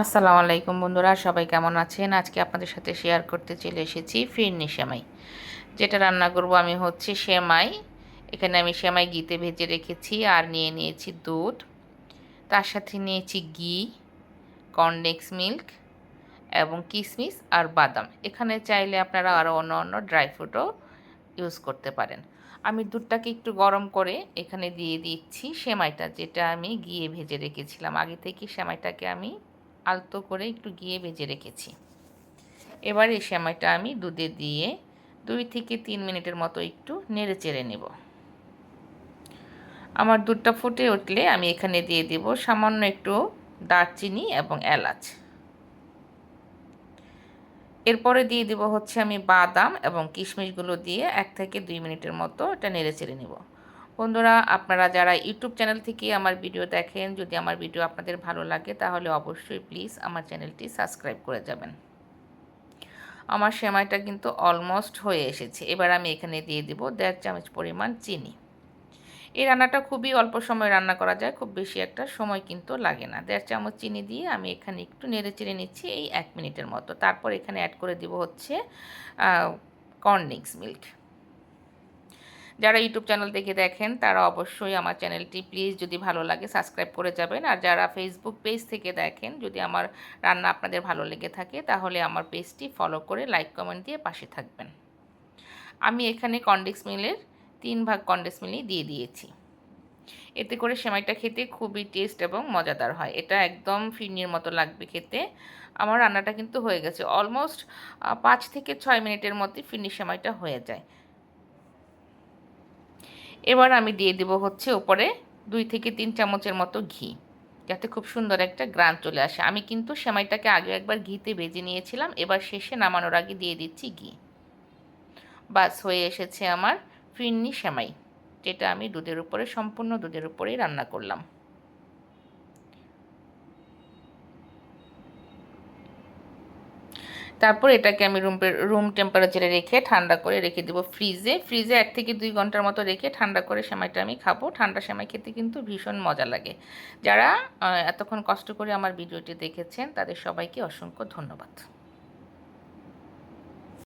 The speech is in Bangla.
আসসালামু আলাইকুম বন্ধুরা, সবাই কেমন আছেন? আজকে আপনাদের সাথে শেয়ার করতে চলে এসেছি ফিরনি সেমাই। যেটা রান্না করব আমি হচ্ছে সেমাই। এখানে আমি সেমাই ঘিতে ভেজে রেখেছি আর নিয়ে নিয়েছি দুধ। তার সাথে নিয়েছি ঘি কর্নডেক্স মিল্ক এবং কিশমিশ আর বাদাম। এখানে চাইলে আপনারা আরও অন্য অন্য ড্রাই ফ্রুটও ইউজ করতে পারেন। আমি দুধটাকে একটু গরম করে এখানে দিয়ে দিচ্ছি সেমাইটা, যেটা আমি গিয়ে ভেজে রেখেছিলাম। আগে থেকে সেমাইটাকে আমি আলতো করে একটু গিয়ে ভেজে রেখেছি। এবার এই সেমাইটা আমি দুধে দিয়ে দুই থেকে তিন মিনিটের মতো একটু নেড়ে চেড়ে নেব। আমার দুধটা ফুটে উঠলে আমি এখানে দিয়ে দেব সামান্য একটু দারচিনি এবং এলাচ। এরপরে দিয়ে দেব হচ্ছে আমি বাদাম এবং কিশমিশগুলো দিয়ে এক থেকে দুই মিনিটের মতো এটা নেড়ে চেড়ে নেব। বন্ধুরা, আপনারা যারা ইউটিউব চ্যানেল থেকে আমার ভিডিও দেখেন, যদি আমার ভিডিও আপনাদের ভালো লাগে, তাহলে অবশ্যই প্লিজ আমার চ্যানেলটি সাবস্ক্রাইব করে যাবেন। আমার সেমাইটা কিন্তু অলমোস্ট হয়ে এসেছে। এবার আমি এখানে দিয়ে দিব দেড় চামচ পরিমাণ চিনি। এই রান্নাটা খুবই অল্প সময় রান্না করা যায়, খুব বেশি একটা সময় কিন্তু লাগে না। দেড় চামচ চিনি দিয়ে আমি এখানে একটু নেড়ে চেড়ে নিচ্ছি এই এক মিনিটের মতো। তারপর এখানে অ্যাড করে দিব হচ্ছে কর্নিক্স মিল্ক যারা ইউটিউব চ্যানেল থেকে দেখেন, তারা অবশ্যই আমার চ্যানেলটি প্লিজ যদি ভালো লাগে সাবস্ক্রাইব করে যাবেন। আর যারা ফেসবুক পেজ থেকে দেখেন, যদি আমার রান্না আপনাদের ভালো লেগে থাকে, তাহলে আমার পেজটি ফলো করে লাইক কমেন্ট দিয়ে পাশে থাকবেন। আমি এখানে কন্ডেক্স মিলের তিন ভাগ কন্ডেক্স মিলই দিয়ে দিয়েছি। এতে করে সেমাইটা খেতে খুবই টেস্ট এবং মজাদার হয়। এটা একদম ফিরনির মতো লাগবে খেতে। আমার রান্নাটা কিন্তু হয়ে গেছে। অলমোস্ট পাঁচ থেকে ছয় মিনিটের মধ্যে ফিরনি সেমাইটা হয়ে যায়। এবার আমি দিয়ে দেব হচ্ছে ওপরে দুই থেকে তিন চামচের মতো ঘি, যাতে খুব সুন্দর একটা গ্রান চলে আসে। আমি কিন্তু সেমাইটাকে আগে একবার ঘিতে ভেজে নিয়েছিলাম, এবার শেষে নামানোর আগে দিয়ে দিচ্ছি ঘি। বাস, হয়ে এসেছে আমার ফিরনি সেমাই, যেটা আমি দুধের উপরে, সম্পূর্ণ দুধের উপরেই রান্না করলাম। তারপর এটাকে আমি রুম রুম টেম্পারেচারে রেখে ঠান্ডা করে রেখে দেবো ফ্রিজে ফ্রিজে এক থেকে দুই ঘণ্টার মতো রেখে ঠান্ডা করে সেমাইটা আমি খাব। ঠান্ডা সেমাই খেতে কিন্তু ভীষণ মজা লাগে। যারা এতক্ষণ কষ্ট করে আমার ভিডিওটি দেখেছেন, তাদের সবাইকে অসংখ্য ধন্যবাদ।